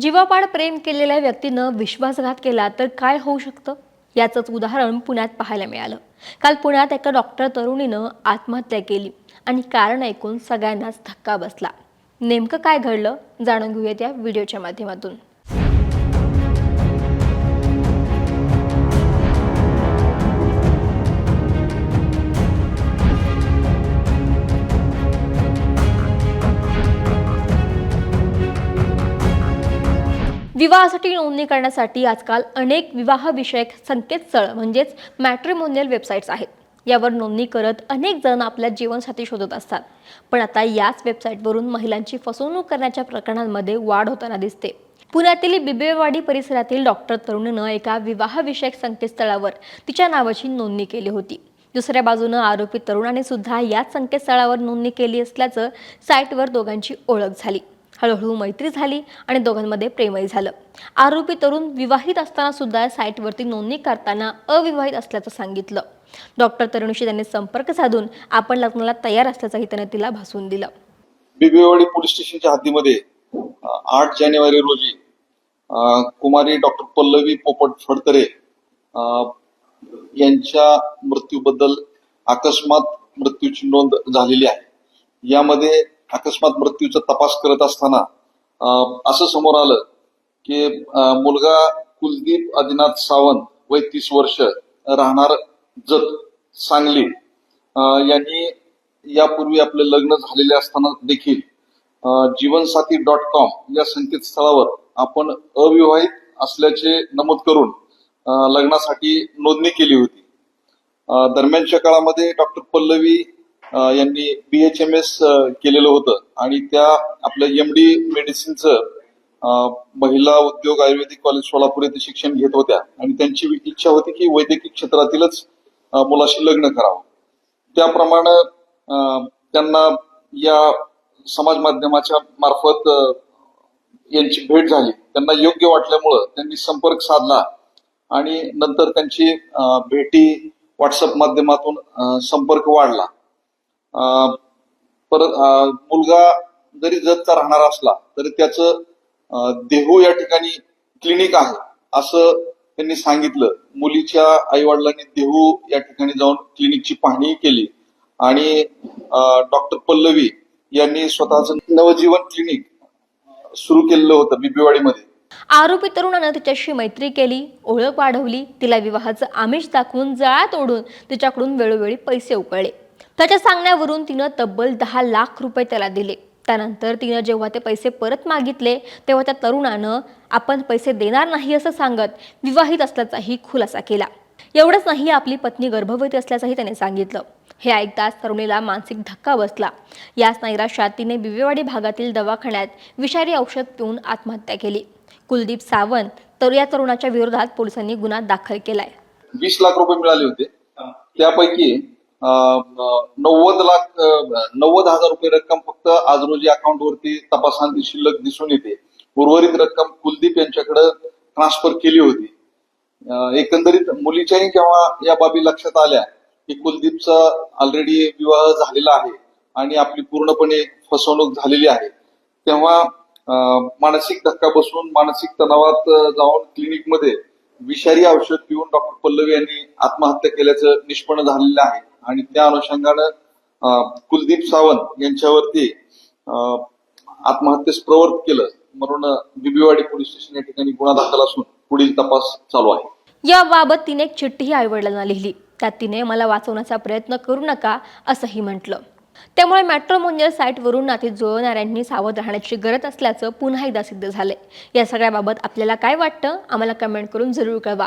जीवापाड प्रेम केलेल्या व्यक्तीनं विश्वासघात केला तर काय होऊ शकतं? याचंच उदाहरण पुण्यात पाहायला मिळालं. काल पुण्यात एका डॉक्टर तरुणीनं आत्महत्या केली आणि कारण ऐकून सगळ्यांनाच धक्का बसला. नेमकं काय घडलं? जाणून घेऊयात या व्हिडिओच्या माध्यमातून. विवाहासाठी नोंदणी करण्यासाठी आजकाल अनेक विवाहविषयक संकेतस्थळ म्हणजेच मॅट्रिमोनियल वेबसाईट्स आहेत. यावर नोंदणी करत अनेक जण आपल्या जीवनसाथी शोधत असतात. पण आता याच वेबसाईटवरून महिलांची फसवणूक करण्याच्या प्रकरणांमध्ये वाढ होताना दिसते. पुण्यातील बिबेवाडी परिसरातील डॉक्टर तरुणीनं एका विवाहविषयक संकेतस्थळावर तिच्या नावाची नोंदणी केली होती. दुसऱ्या बाजूनं आरोपी तरुणाने सुद्धा याच संकेतस्थळावर नोंदणी केली असल्याचं साईटवर दोघांची ओळख झाली. हळूहळू मैत्री झाली आणि दोघांमध्ये प्रेमही झालं. आरोपी तरुण विवाहित असताना सुद्धा साईटवरती नोंदणी करताना अविवाहित असल्याचं सांगितलं. डॉक्टर तरुणीशी त्यांनी संपर्क साधून आपण लग्नाला तयार असल्याचंही त्याने तिला भासून दिलं. बिबेवाडी पोलीस स्टेशनच्या हद्दीमध्ये आठ जानेवारी रोजी कुमारी डॉक्टर पल्लवी पोपट फडतरे यांच्या मृत्यूबद्दल अकस्मात मृत्यूची नोंद झालेली आहे. यामध्ये अकस्मात मृत्यूचा तपास करत असताना असं समोर आलं की मुलगा कुलदीप आदिनाथ सावंत वय तीस वर्ष राहणार जत सांगली. यांनी यापूर्वी आपले लग्न झालेले असताना देखील जीवनसाथी डॉट कॉम या संकेतस्थळावर आपण अविवाहित असल्याचे नमूद करून लग्नासाठी नोंदणी केली होती. दरम्यानच्या काळामध्ये डॉक्टर पल्लवी यांनी बी एच एम एस केलेलं होतं. आणि त्या आपल्या एम डी मेडिसिनचं अ, महिला उद्योग आयुर्वेदिक कॉलेज सोलापूर येथे शिक्षण घेत होत्या. आणि त्यांची इच्छा होती की वैद्यकीय क्षेत्रातीलच मुलाशी लग्न करावं. त्याप्रमाणे त्यांना या समाज माध्यमाच्या मार्फत यांची भेट झाली. त्यांना योग्य वाटल्यामुळं त्यांनी संपर्क साधला आणि नंतर त्यांची भेटी व्हॉट्सअप माध्यमातून संपर्क वाढला. परत मुलगा जरी जतचा राहणार असला तरी त्याचं देहू या ठिकाणी क्लिनिक आहे असं त्यांनी सांगितलं. मुलीच्या आईवडिलांनी देहू या ठिकाणी जाऊन क्लिनिकची पाहणी केली. आणि डॉक्टर पल्लवी यांनी स्वतःच नवजीवन क्लिनिक सुरू केलेलं होतं बिबिवाडीमध्ये. आरोपी तरुणानं तिच्याशी मैत्री केली ओळख वाढवली तिला विवाहाचं आमिष दाखवून जाळ्यात ओढून तिच्याकडून वेळोवेळी पैसे उकळले. त्याच्या सांगण्यावरून तिनं तब्बल दहा लाख रुपये त्याला दिले. त्यानंतर तिनं जेव्हा ते पैसे परत मागितले तेव्हा त्या तरुणानं आपण पैसे देणार नाही असं सांगत विवाहित असल्याचाही खुलासा केला. एवढंच नाही आपली पत्नी गर्भवती असल्याचंही त्याने सांगितलं. हे ऐकताच तरुणीला मानसिक धक्का बसला. याच नैराश्यात तिने बिवेवाडी भागातील दवाखान्यात विषारी औषध पिऊन आत्महत्या केली. कुलदीप सावंत तर या तरुणाच्या विरोधात पोलिसांनी गुन्हा दाखल केलाय. वीस लाख रुपये मिळाले होते. त्यापैकी नव्वद लाख नव्वद हजार रुपये रक्कम फक्त आज रोजी अकाउंट वरती तपासांती शिल्लक दिसून येते. उर्वरित रक्कम कुलदीप यांच्याकडे ट्रान्सफर केली होती. एकंदरीत मुलीच्याही जेव्हा या बाबी लक्षात आल्या की कुलदीपचा ऑलरेडी विवाह झालेला आहे आणि आपली पूर्णपणे फसवणूक झालेली आहे तेव्हा मानसिक धक्का बसून मानसिक तणावात जाऊन क्लिनिकमध्ये विषारी औषध पिऊन डॉक्टर पल्लवी यांनी आत्महत्या केल्याचं निष्पन्न झालेलं आहे. आणि त्या अनुषंगानं कुलदीप सावंत यांच्यावरती आत्महत्येस प्रवृत्त केलं. म्हणून बिबीवाडी पोलीस स्टेशन या ठिकाणी गुन्हा दाखल असून पुढील तपास चालू आहे. याबाबत तिने एक चिठ्ठीही आईवडिलांना लिहिली. त्यात तिने मला वाचवण्याचा प्रयत्न करू नका असंही म्हटलं. त्यामुळे मॅट्रोमोनियल साईटवरून नाते जुळवणाऱ्यांनी सावध राहण्याची गरज असल्याचं पुन्हा एकदा सिद्ध झाले या सगळ्याबाबत आपल्याला काय वाटतं? आम्हाला कमेंट करून जरूर कळवा.